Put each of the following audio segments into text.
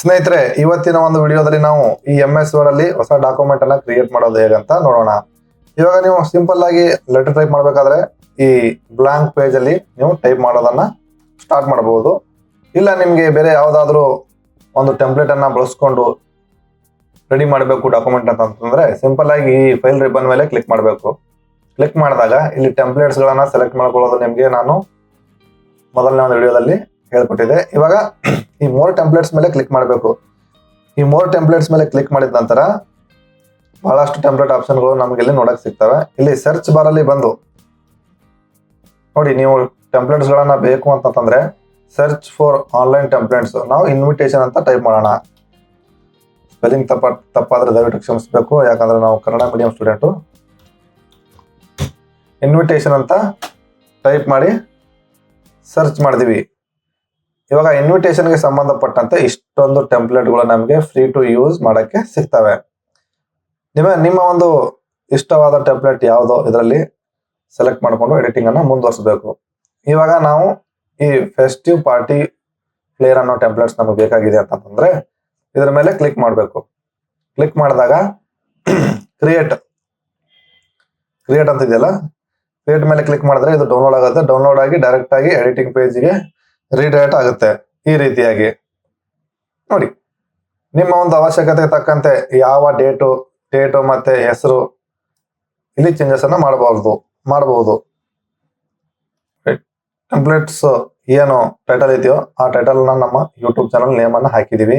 ಸ್ನೇಹಿತರೆ, ಇವತ್ತಿನ ಒಂದು ವಿಡಿಯೋದಲ್ಲಿ ನಾವು ಈ ಎಂ ಎಸ್ ವರ್ಡ್ ಅಲ್ಲಿ ಹೊಸ ಡಾಕ್ಯುಮೆಂಟ್ ಅನ್ನ ಕ್ರಿಯೇಟ್ ಮಾಡೋದು ಹೇಗಂತ ನೋಡೋಣ. ಇವಾಗ ನೀವು ಸಿಂಪಲ್ ಆಗಿ ಲೆಟರ್ ಟೈಪ್ ಮಾಡಬೇಕಾದ್ರೆ ಈ ಬ್ಲಾಂಕ್ ಪೇಜ್ ಅಲ್ಲಿ ನೀವು ಟೈಪ್ ಮಾಡೋದನ್ನ ಸ್ಟಾರ್ಟ್ ಮಾಡಬಹುದು ಇಲ್ಲ ನಿಮಗೆ ಬೇರೆ ಯಾವುದಾದ್ರೂ ಒಂದು ಟೆಂಪ್ಲೇಟ್ ಅನ್ನ ಬಳಸ್ಕೊಂಡು ರೆಡಿ ಮಾಡಬೇಕು ಡಾಕ್ಯುಮೆಂಟ್ ಅಂತ ಅಂತಂದ್ರೆ ಸಿಂಪಲ್ ಆಗಿ ಈ ಫೈಲ್ ರಿಬ್ಬನ್ ಮೇಲೆ ಕ್ಲಿಕ್ ಮಾಡಬೇಕು. ಕ್ಲಿಕ್ ಮಾಡಿದಾಗ ಇಲ್ಲಿ ಟೆಂಪ್ಲೇಟ್ಸ್ ಗಳನ್ನ ಸೆಲೆಕ್ಟ್ ಮಾಡ್ಕೊಳ್ಳೋದು ನಿಮಗೆ ನಾನು ಮೊದಲನೇ ಒಂದು ವಿಡಿಯೋದಲ್ಲಿ ಹೇಳ್ಕೊಟ್ಟಿದ್ದೆ ಇವಾಗ ಈ ಮೋರ್ ಟೆಂಪ್ಲೇಟ್ಸ್ ಮೇಲೆ ಕ್ಲಿಕ್ ಮಾಡಬೇಕು. ಈ ಮೋರ್ ಟೆಂಪ್ಲೇಟ್ಸ್ ಮೇಲೆ ಕ್ಲಿಕ್ ಮಾಡಿದ ನಂತರ ಬಹಳಷ್ಟು ಟೆಂಪ್ಲೇಟ್ ಆಪ್ಷನ್ಗಳು ನಮ್ಗೆ ಇಲ್ಲಿ ನೋಡಕ್ ಸಿಗ್ತವೆ. ಇಲ್ಲಿ ಸರ್ಚ್ ಬಾರ್ ಅಲ್ಲಿ ಬಂದು ನೋಡಿ, ನೀವು ಟೆಂಪ್ಲೇಟ್ಸ್ ಗಳನ್ನ ಬೇಕು ಅಂತಂದ್ರೆ ಸರ್ಚ್ ಫಾರ್ ಆನ್ಲೈನ್ ಟೆಂಪ್ಲೇಟ್ಸ್ ನಾವು ಇನ್ವಿಟೇಷನ್ ಅಂತ ಟೈಪ್ ಮಾಡೋಣ. ಸ್ಪೆಲ್ಲಿಂಗ್ ತಪ್ಪ, ತಪ್ಪಾದ್ರೆ ದಯವಿಟ್ಟು ಕ್ಷಮಿಸಬೇಕು. ಯಾಕಂದ್ರೆ ನಾವು ಕನ್ನಡ ಮೀಡಿಯಂ ಸ್ಟೂಡೆಂಟು ಇನ್ವಿಟೇಷನ್ ಅಂತ ಟೈಪ್ ಮಾಡಿ ಸರ್ಚ್ ಮಾಡಿದೀವಿ. ಇವಾಗ ಇನ್ವಿಟೇಷನ್ಗೆ ಸಂಬಂಧಪಟ್ಟಂತೆ ಇಷ್ಟೊಂದು ಟೆಂಪ್ಲೇಟ್ಗಳು ನಮಗೆ ಫ್ರೀ ಟು ಯೂಸ್ ಮಾಡಕ್ಕೆ ಸಿಗ್ತವೆ. ನಿಮ್ಮ ನಿಮ್ಮ ಒಂದು ಇಷ್ಟವಾದ ಟೆಂಪ್ಲೇಟ್ ಯಾವುದೋ ಇದರಲ್ಲಿ ಸೆಲೆಕ್ಟ್ ಮಾಡಿಕೊಂಡು ಎಡಿಟಿಂಗ್ ಅನ್ನು ಮುಂದುವರಿಸಬೇಕು. ಇವಾಗ ನಾವು ಈ ಫೆಸ್ಟಿವ್ ಪಾರ್ಟಿ ಪ್ಲೇಯರ್ ಅನ್ನೋ ಟೆಂಪ್ಲೇಟ್ಸ್ ನಮಗೆ ಬೇಕಾಗಿದೆ ಅಂತಂದ್ರೆ ಇದರ ಮೇಲೆ ಕ್ಲಿಕ್ ಮಾಡಬೇಕು. ಕ್ಲಿಕ್ ಮಾಡಿದಾಗ ಕ್ರಿಯೇಟ್ ಕ್ರಿಯೇಟ್ ಅಂತ ಇದೆಯಲ್ಲ ಕ್ರಿಯೇಟ್ ಮೇಲೆ ಕ್ಲಿಕ್ ಮಾಡಿದ್ರೆ ಇದು ಡೌನ್ಲೋಡ್ ಆಗುತ್ತೆ. ಡೌನ್ಲೋಡ್ ಆಗಿ ಡೈರೆಕ್ಟ್ ಆಗಿ ಎಡಿಟಿಂಗ್ ಪೇಜ್ಗೆ ರೀಡೈರೆಕ್ಟ್ ಆಗುತ್ತೆ ಈ ರೀತಿಯಾಗಿ. ನೋಡಿ, ನಿಮ್ಮ ಒಂದು ಅವಶ್ಯಕತೆಗೆ ತಕ್ಕಂತೆ ಯಾವ ಡೇಟು ಡೇಟು ಮತ್ತೆ ಹೆಸರು ಇಲ್ಲಿ ಚೇಂಜಸ್ ಅನ್ನ ಮಾಡಬಹುದು ಮಾಡಬಹುದು. ಟೆಂಪ್ಲೇಟ್ಸ್ ಏನು ಟೈಟಲ್ ಇದೆಯೋ ಆ ಟೈಟಲ್ ನಮ್ಮ ಯೂಟ್ಯೂಬ್ ಚಾನಲ್ ನೇಮ್ ಅನ್ನ ಹಾಕಿದೀವಿ.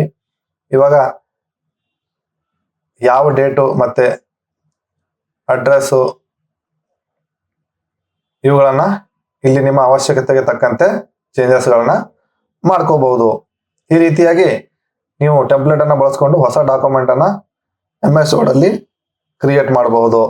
ಇವಾಗ ಯಾವ ಡೇಟು ಮತ್ತೆ ಅಡ್ರೆಸ್ಸು ಇವುಗಳನ್ನ ಇಲ್ಲಿ ನಿಮ್ಮ ಅವಶ್ಯಕತೆಗೆ ತಕ್ಕಂತೆ ಚೇಂಜಸ್ಗಳನ್ನ ಮಾಡ್ಕೋಬಹುದು. ಈ ರೀತಿಯಾಗಿ ನೀವು ಟೆಂಪ್ಲೇಟ್ ಅನ್ನ ಬಳಸ್ಕೊಂಡು ಹೊಸ ಡಾಕ್ಯುಮೆಂಟ್ ಅನ್ನ ಎಂ ಎಸ್ ಅಲ್ಲಿ ಕ್ರಿಯೇಟ್ ಮಾಡಬಹುದು.